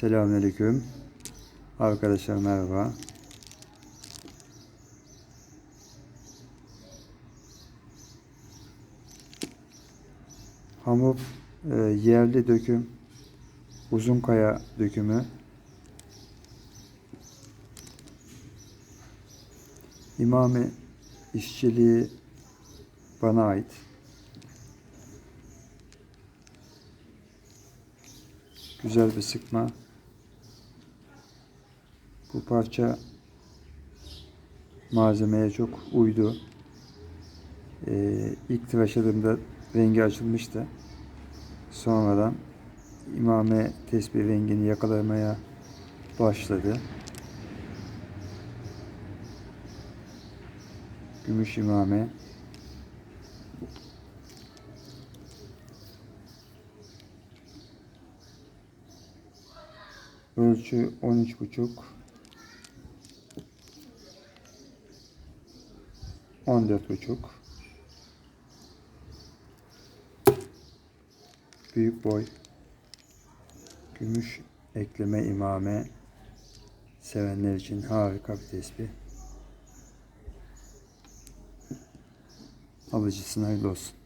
Selamünaleyküm. Arkadaşlar merhaba. Hamur e, yerli döküm, uzun kaya dökümü. İmami işçiliği bana ait. Güzel bir sıkma. Bu parça malzemeye çok uydu. Ee, ilk tıraşladığımda rengi açılmıştı. Sonradan imame tesbih rengini yakalamaya başladı. Gümüş imame. Ölçü 13,5 14,5 Büyük boy Gümüş ekleme imame sevenler için harika bir tespih. Alıcısına hayırlı olsun.